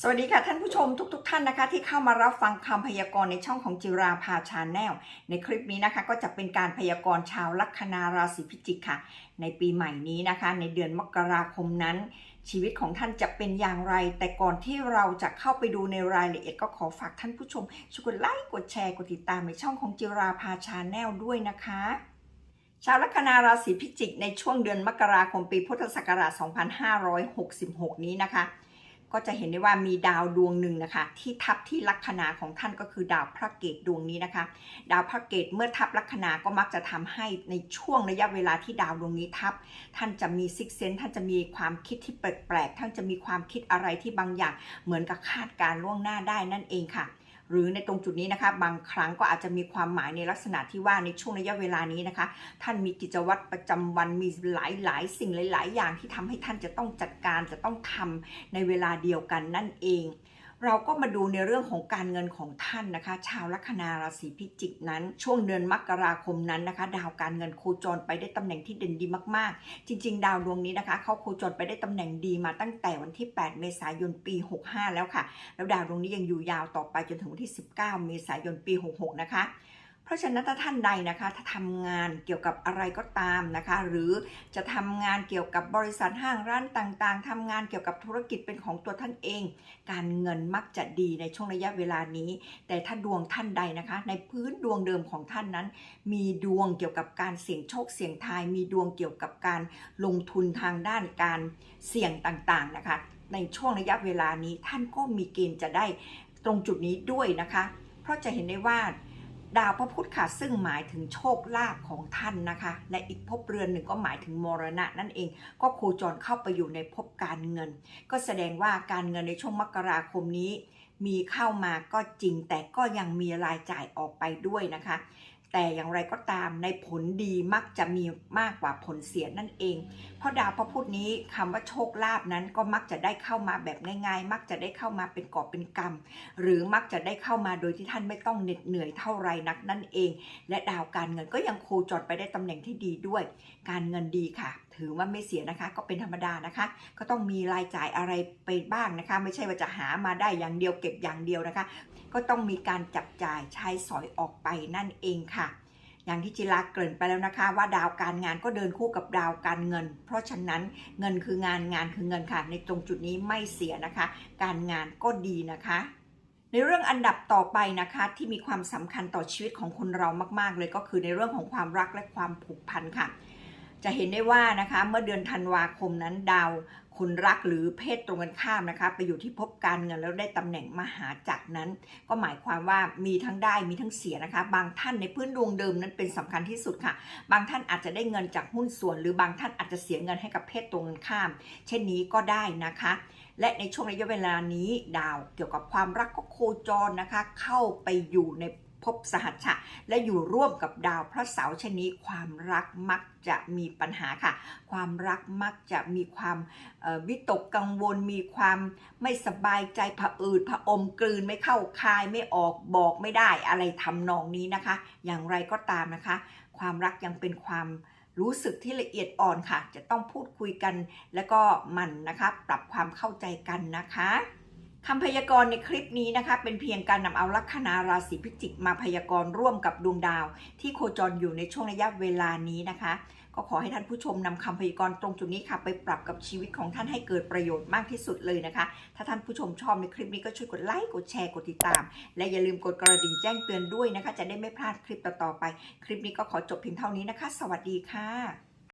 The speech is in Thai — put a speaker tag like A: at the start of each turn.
A: สวัสดีค่ะท่านผู้ชมทุกๆทท่านนะคะที่เข้ามารับฟังคำพยากรณ์ในช่องของจิราภาชาแนลในคลิปนี้นะคะก็จะเป็นการพยากรณ์ชาวลัคนาราศีพิจิกค่ะ ในปีใหม่นี้นะคะ ในเดือนมกราคมนั้น ชีวิตของท่านจะเป็นอย่างไร แต่ก่อนที่เราจะเข้าไปดูในรายละเอียดก็ขอฝากท่านผู้ชมช่วยกดไลค์กดแชร์กดติดตามในช่องของจิราภาชาแนลด้วยนะคะชาวลัคนาราศีพิจิกในช่วงเดือนมกราคมปีพุทธศักราช 2566 นี้นะคะ ก็จะเห็นได้ว่ามีดาวดวงหนึ่งนะคะ ที่ทับที่ลัคนาของท่านก็คือดาวพระเกตดวงนี้นะคะ ดาวพระเกตเมื่อทับลัคนาก็มักจะทำให้ในช่วงระยะเวลาที่ดาวดวงนี้ทับ ท่านจะมีซิกเซนท่านจะมีความคิดที่แปลกๆท่านจะมีความคิดอะไรที่บางอย่างเหมือนกับคาดการล่วงหน้าได้นั่นเองค่ะ หรือในตรงจุดนี้นะคะ บางครั้งก็อาจจะมีความหมายในลักษณะที่ว่าในช่วงระยะเวลานี้นะคะ ท่านมีกิจวัตรประจำวันมีหลายหลายๆ สิ่งหลาย ๆ อย่างที่ทำให้ท่านจะต้องจัดการจะต้องทำในเวลาเดียวกันนั่นเอง เราก็มาดูในเรื่องของการเงินของท่านนะคะ ชาวลัคนาราศีพิจิกนั้น ช่วงเดือนมกราคมนั้นนะคะ ดาวการเงินโคจรไปได้ตำแหน่งที่เด่นดีมากๆ จริง ๆ ดาวดวงนี้นะคะเขาโคจรไปได้ตำแหน่งดีมาตั้งแต่วันที่ 8 เมษายนปี 65 แล้วค่ะ แล้วดาวดวงนี้ยังอยู่ยาวต่อไปจนถึงวันที่ 19 เมษายนปี 66 นะคะ เพราะฉะนั้นถ้าท่านใดนะคะถ้าทำงานเกี่ยวกับอะไรก็ตามนะคะ หรือจะทำงานเกี่ยวกับบริษัทห้างร้านต่างๆทำงานเกี่ยวกับธุรกิจเป็นของตัวท่านเอง การเงินมักจะดีในช่วงระยะเวลานี้ แต่ถ้าดวงท่านใดนะคะ ในพื้นดวงเดิมของท่านนั้น มีดวงเกี่ยวกับการเสี่ยงโชคเสี่ยงทาย มีดวงเกี่ยวกับการลงทุนทางด้านการเสี่ยงต่างๆนะคะ ในช่วงระยะเวลานี้ท่านก็มีเกณฑ์จะได้ตรงจุดนี้ด้วยนะคะ เพราะจะเห็นได้ว่า ดาวพระพุธค่ะ ซึ่งหมายถึงโชคลาภของท่านนะคะ และอีกภพเรือนหนึ่งก็หมายถึงมรณะนั่นเอง ก็โคจรเข้าไปอยู่ในภพการเงิน ก็แสดงว่าการเงินในช่วงมกราคมนี้ มีเข้ามาก็จริงแต่ก็ยังมีรายจ่ายออกไปด้วยนะคะ แต่อย่างไรก็ตามในผลดีมักจะมีมากกว่าผลเสียนั่นเอง เพราะดาวพระพุธนี้คำว่าโชคลาภนั้นก็มักจะได้เข้ามาแบบง่าย ๆ มักจะได้เข้ามาเป็นกอบเป็นกำหรือมักจะได้เข้ามาโดยที่ท่านไม่ต้องเหน็ดเหนื่อยเท่าไรนักนั่นเอง และดาวการเงินก็ยังโคจรไปได้ตำแหน่งที่ดีด้วย การเงินดีค่ะถือว่าไม่เสียนะคะ ก็เป็นธรรมดานะคะ ก็ต้องมีรายจ่ายอะไรไปบ้างนะคะ ไม่ใช่ว่าจะหามาได้อย่างเดียวเก็บอย่างเดียวนะคะ ก็ต้องมีการจับจ่ายใช้สอยออกไปนั่นเองค่ะ อย่างที่จิราเกริ่นไปแล้วนะคะ ว่าดาวการงานก็เดินคู่กับดาวการเงิน เพราะฉะนั้นเงินคืองานงานคือเงินค่ะ ในตรงจุดนี้ไม่เสียนะคะ การงานก็ดีนะคะในเรื่องอันดับต่อไปนะคะที่มีความสำคัญต่อชีวิตของคนเรามาก ๆ เลยก็คือในเรื่องของความรักและความผูกพันค่ะ จะเห็นได้ว่านะคะเมื่อเดือนธันวาคมนั้นดาวคนรักหรือเพศตรงกันข้ามนะคะไปอยู่ที่ภพการเงินแล้วได้ตำแหน่งมหาจักรนั้น ก็หมายความว่ามีทั้งได้มีทั้งเสียนะคะ บางท่านในพื้นดวงเดิมนั้นเป็นสำคัญที่สุดค่ะ บางท่านอาจจะได้เงินจากหุ้นส่วน หรือบางท่านอาจจะเสียเงินให้กับเพศตรงกันข้าม เช่นนี้ก็ได้นะคะ และในช่วงระยะเวลานี้ดาวเกี่ยวกับความรักก็โคจรนะคะ เข้าไปอยู่ใน ภพสหัชชะ และอยู่ร่วมกับดาวพระเสาร์เช่นนี้ความรักมักจะมีปัญหาค่ะ ความรักมักจะมีความวิตกกังวล มีความไม่สบายใจผะอืดผะอมกลืนไม่เข้าคายไม่ออกบอกไม่ได้อะไรทำนองนี้นะคะ อย่างไรก็ตามนะคะ ความรักยังเป็นความรู้สึกที่ละเอียดอ่อนค่ะ จะต้องพูดคุยกัน แล้วก็มันนะคะ ปรับความเข้าใจกันนะคะ คำพยากรณ์ในคลิปนี้นะคะเป็นเพียงการนำเอาลัคนาราศีพิจิกมาพยากรณ์ร่วมกับดวงดาว ที่โคจรอยู่ในช่วงระยะเวลานี้นะคะ ก็ขอให้ท่านผู้ชมนำคำพยากรณ์ตรงจุดนี้ค่ะ ไปปรับกับชีวิตของท่านให้เกิดประโยชน์มากที่สุดเลยนะคะ ถ้าท่านผู้ชมชอบในคลิปนี้ก็ช่วยกดไลค์กดแชร์กดติดตาม และอย่าลืมกดกระดิ่งแจ้งเตือนด้วยนะคะ จะได้ไม่พลาดคลิปต่อๆไป คลิปนี้ก็ขอจบเพียงเท่านี้นะคะ สวัสดีค่ะ